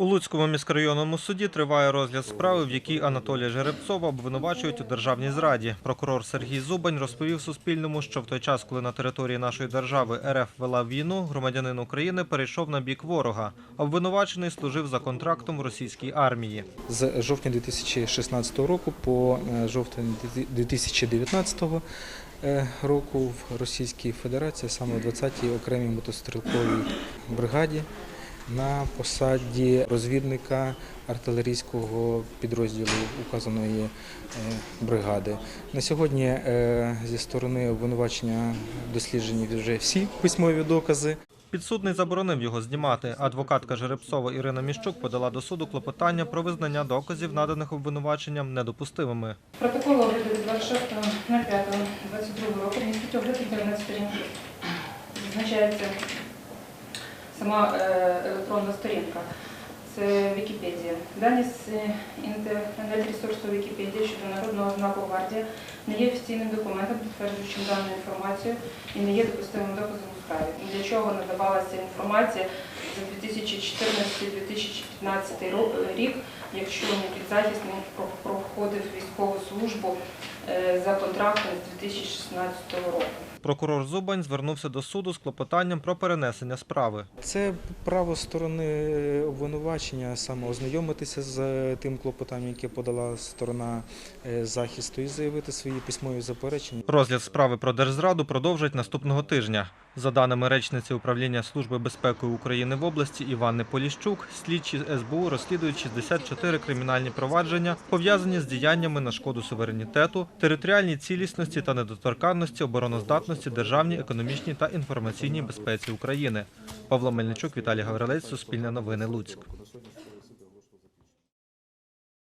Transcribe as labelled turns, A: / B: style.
A: У Луцькому міськрайонному суді триває розгляд справи, в якій Анатолія Жеребцова обвинувачують у державній зраді. Прокурор Сергій Зубань розповів Суспільному, що в той час, коли на території нашої держави РФ вела війну, громадянин України перейшов на бік ворога. Обвинувачений служив за контрактом в російській армії.
B: З жовтня 2016 року по е, жовтень 2019 е, року в Російській Федерації, саме в 20-й окремій мотострілковій бригаді, на посаді розвідника артилерійського підрозділу указаної е, бригади. На сьогодні е, зі сторони обвинувачення досліджені вже всі письмові докази.
A: Підсудний заборонив його знімати. Адвокатка Жеребцова Ірина Міщук подала до суду клопотання про визнання доказів, наданих обвинуваченням, недопустимими.
C: Протокол огляду від 26.05.22 року містить огляд інтернет-сторінки. Зазначається сама е, електронна сторінка. Це Вікіпедія. Дані з інтернет-ресурсу Вікіпедія щодо народного знаку гвардія не є офіційним документом, підтверджуючим дану інформацію і не є допустимим доказом у справі. Для чого надавалася інформація за 2014-2015 рік, якщо Нікіт Захисний про- проходив військову службу е, за контрактом з 2016 року.
A: Прокурор Зубань звернувся до суду з клопотанням про перенесення справи.
B: Це право сторони обвинувачення саме ознайомитися з тим клопотанням, яке подала сторона е, захисту, і заявити свої письмові заперечення.
A: Розгляд справи про держзраду продовжать наступного тижня. За даними речниці управління Служби безпеки України в області Івани Поліщук, слідчі СБУ розслідують 64 кримінальні провадження, пов'язані з діяннями на шкоду суверенітету, територіальній цілісності та недоторканності, обороноздатності, державній, економічній та інформаційній безпеці України. Павло Мельничук, Віталій Гаврилець, Суспільне новини, Луцьк.